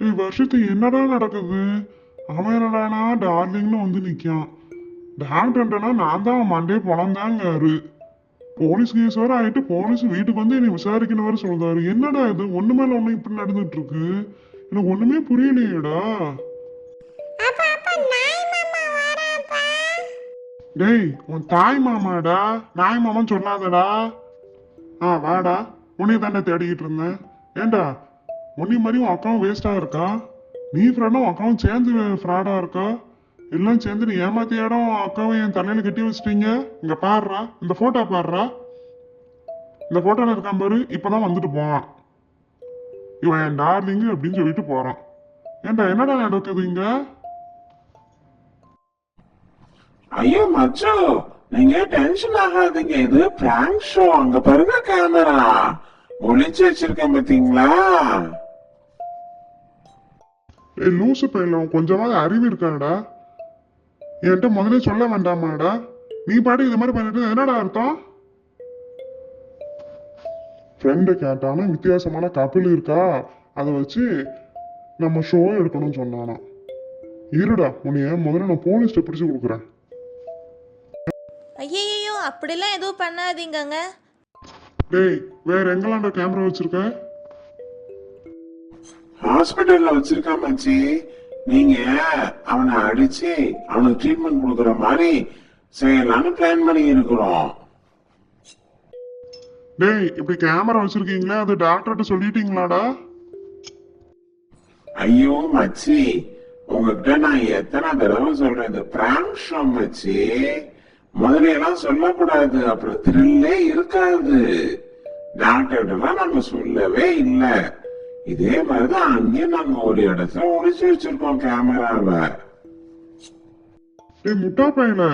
டேய் வருஷத்து என்னடா நடக்குது? அவன் என்னடானா டார்லிங்னு வந்து நிக்கான் டாக்டர்ன்றனா நான் தான் அவன் மண்டே பொழந்தாங்காரு. போலீஸ் கேஸ் வேற ஆயிட்டு போலீஸ் வீட்டுக்கு வந்து என்னை விசாரிக்கணும் வேற சொல்றாரு. என்னடா இது? ஒண்ணு மேல ஒண்ணு இப்படி நடந்துட்டு இருக்கு எனக்கு ஒண்ணுமே புரியலையேடா. டேய் உன் தாய் மாமாடா. நாய் மாமான்னு சொல்லாதடா. ஆ வாடா. உன்னைய தாண்டா தேடிக்கிட்டு இருந்தேன். ஏண்டா உன்னை மாதிரி உன் அக்காவும் வேஸ்டாக இருக்கா? நீ ஃப்ரெண்டும் உன் அக்காவும் சேர்ந்து ஃப்ராடாக இருக்கா? எல்லாம் சேர்ந்து நீ ஏமாத்திய இடம் அக்காவை என் தலையில் கட்டி வச்சிட்டீங்க. இங்கே பாடுறா இந்த ஃபோட்டோ பாடுறா இந்த ஃபோட்டோவில் இருக்கான் பாரு இப்பதான் வந்துட்டு போவான். இவன் என் டார்லிங்கு அப்படின்னு சொல்லிட்டு போகிறான் ஏண்டா என்னடா நடக்குது இங்க? ஐயோ மச்சோ நீங்க டென்ஷன் ஆகாதீங்க. இது பிராங்க் ஷோ அங்க பாருங்க கேமரா ஒளிச்சு வச்சிருக்கேன் பாத்தீங்களா? ஏய் லூசு பையன் கொஞ்சமாவது அறிவு இருக்காடா என்கிட்ட முதல்ல சொல்ல வேண்டாமாடா. நீ பாட்டு இது மாதிரி பண்ணிட்டு என்னடா அர்த்தம்? ஃப்ரெண்டு கேட்டானா வித்தியாசமான கப்பல் இருக்கா? அதை வச்சு நம்ம ஷோ எடுக்கணும்னு சொன்னானா. இருடா உன்னைய முதல்ல நான் போலீஸ்ட்ட பிடிச்சு கொடுக்குறேன். ஐயையோ அப்படிலாம் எதுவும் பண்ணாதீங்கங்க. டேய் வேற எங்கெல்லாம்டா கேமரா வச்சிருக்க? ஹாஸ்பிட்டல்ல வச்சிருக்கேன் மச்சி நீங்க அவனை அடிச்சு அவனுக்கு ட்ரீட்மெண்ட் கொடுக்குற மாதிரி செய்யலாம்னு பிளான் பண்ணி இருக்கிறோம் டேய் இப்படி கேமரா வச்சிருக்கீங்களே அது டாக்டர்கிட்ட சொல்லிட்டீங்களாடா? ஐயோ மச்சி உங்ககிட்ட நான் எத்தனை தடவை சொல்றேன் இது பிராங்க் ஷோ மச்சி. முதல்ல எல்லாம் சொல்லக்கூடாது அப்புறம் த்ரில்லே இருக்காது. டாக்டர்கிட்டலாம் நம்ம சொல்லவே இல்லை. இதே மாதிரிதான் அங்கேயும் நாங்க ஒரு இடத்துல ஒளிச்சு வச்சிருக்கோம் கேமராவை டேய் முட்டா பையல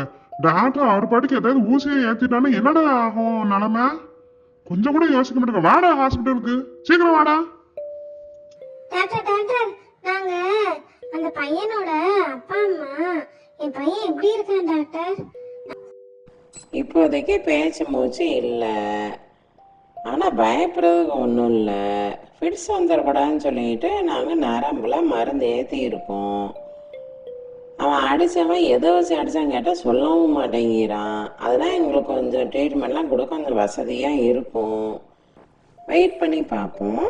டாக்டர் அவர் பாட்டுக்கு ஏதாவது ஊசியை ஏத்திட்டானா என்னடா ஆகும் நிலமை? கொஞ்சம் கூட யோசிக்க மாட்டேங்க. வாடா ஹாஸ்பிட்டலுக்கு சீக்கிரம் வாடா. டாக்டர் டாக்டர் நாங்க அந்த பையனோட அப்பா அம்மா என் பையன் எப்படி இருக்கான் டாக்டர்? இப்போதைக்கு பேச்சு மூச்சு இல்லை. ஆனால் பயப்படுறதுக்கு ஒன்றும் இல்லை. ஃபிட்ஸ் வந்துடக்கூடாதுன்னு சொல்லிட்டு நாங்கள் நரம்புல மருந்து ஏற்றி இருக்கோம் அவன் அடித்தவன் எதை வச்சு அடிச்சான்னு கேட்டால் சொல்லவும் மாட்டேங்கிறான். அதெல்லாம் எங்களுக்கு கொஞ்சம் ட்ரீட்மெண்ட்லாம் கொடுக்க கொஞ்சம் வசதியாக இருக்கும். வெயிட் பண்ணி பார்ப்போம்.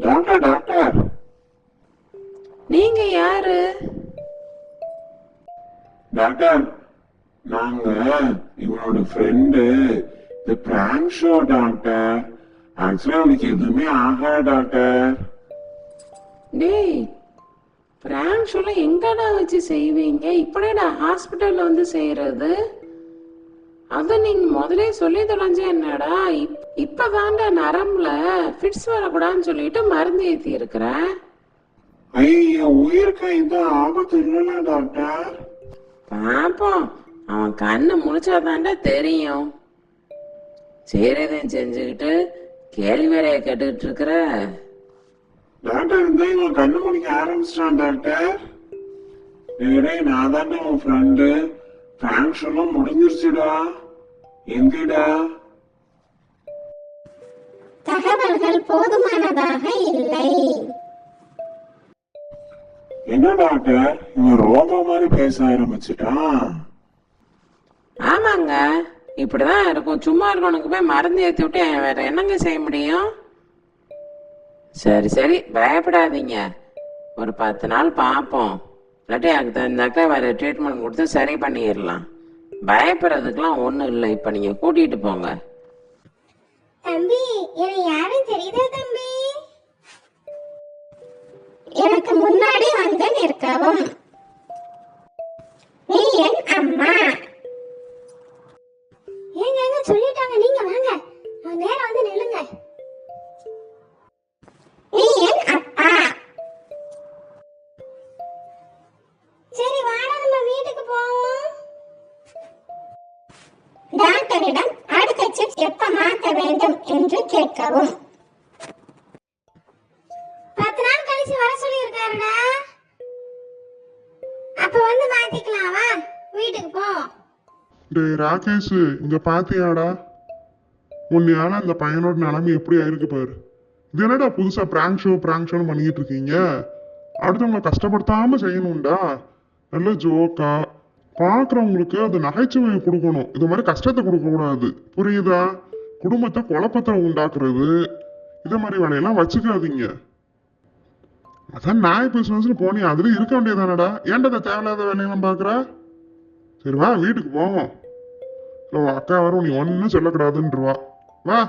Doctor doctor. நீங்கள் யாரு? டாக்டர் நாங்க இவனோட ஃப்ரெண்டு இது பிராங்க் ஷோ டாக்டர். ஆக்சுவலா அவனுக்கு எதுவுமே ஆகாது டாக்டர்? டேய் பிராங்க் ஷோல எங்கடா வச்சு செய்வீங்க? இப்படிடா ஹாஸ்பிட்டல்ல வந்து செய்யறது அத நீங்க முதலே சொல்லி தொலைஞ்ச என்னடா? இப்- இப்பதான்டா நரம்புல ஃபிட்ஸ் வரக்கூடாதுன்னு சொல்லிட்டு மருந்து ஏத்தி இருக்கிற? ஐயோ உயிருக்கு எந்த ஆபத்து இல்லைல்ல டாக்டர்? பாப்போம் அவன் கண்ணை முழிச்சாதான்டா தெரியும். செய்யறதையும் செஞ்சுக்கிட்டு கேள்வி வேறைய கேட்டுக்கிட்டு இருக்கிற? டாக்டர் இருந்தா இவன் கண்ணு முடிக்க ஆரம்பிச்சிட்டான் டாக்டர். டேய் நான் தானே உன் ஃப்ரெண்டு பிராங்க் ஷோலாம் முடிஞ்சிருச்சுடா. எங்கடா? தகவல்கள் போதுமானதாக இல்லை. என்ன டாக்டர்? இவன் ரோபோ மாதிரி பேச ஆரம்பிச்சிட்டான். ஆமாங்க. இப்படிதான் இருக்கும். சும்மா இருக்கவனுக்கு போய் மருந்து ஏற்றி விட்டு வேற என்னங்க செய்ய முடியும்? சரி சரி. பயப்படாதீங்க. ஒரு பத்து நாள் பார்ப்போம். இல்லாட்டி அதுக்கு தகுந்தாக்க வேறு ட்ரீட்மெண்ட் கொடுத்து சரி பண்ணிடலாம். பயப்படுறதுக்கெல்லாம் ஒன்றும் இல்லை. இப்போ நீங்கள் கூட்டிகிட்டு போங்க. தம்பி என்னை யாரும் தெரியுதா தம்பி? எனக்கு முன்னாடி வந்து நிற்கவும். சொல்லிட்டாங்க. நீங்க வாங்க. அவன் நேரம் வந்து நில்லுங்க. நீ என் அப்பா. சரி வாடா நம்ம வீட்டுக்கு போவோம். டாக்டரிடம் அடுத்த சிப்ஸ் எப்ப மாற்ற வேண்டும் என்று கேட்கவும். பத்து நாள் கழிச்சு வர சொல்லி இருக்காருடா அப்ப வந்து மாத்திக்கலாம்? வா வீட்டுக்கு போ. டேய் ராகேஷ் இங்க பாத்தியாடா? உன்னையால அந்த பையனோட நிலைமை எப்படி ஆயிருக்கு பாரு. இது என்னடா புதுசா பிராங்க் ஷோ பிராங்க் ஷோன்னு பண்ணிட்டு இருக்கீங்க? அடுத்தவங்களை கஷ்டப்படுத்தாம செய்யணும்டா. நல்ல ஜோக்கா பார்க்குறவங்களுக்கு அது நகைச்சுவையை கொடுக்கணும். இது மாதிரி கஷ்டத்தை கொடுக்க கூடாது. புரியுதா? குடும்பத்தை குழப்பத்தை உண்டாக்குறது. இது மாதிரி வேலையெல்லாம் வச்சுக்காதீங்க. அதான் நாய் பிசினஸ்னு போனி அதுல இருக்க வேண்டியதானடா ஏன்டா தேவையில்லாத வேலையெல்லாம் பாக்குற? சரி வா வீட்டுக்கு போவோம். அக்கா வரும் நீ ஒன்றும் சொல்லக்கூடாதுன்றவா. வா.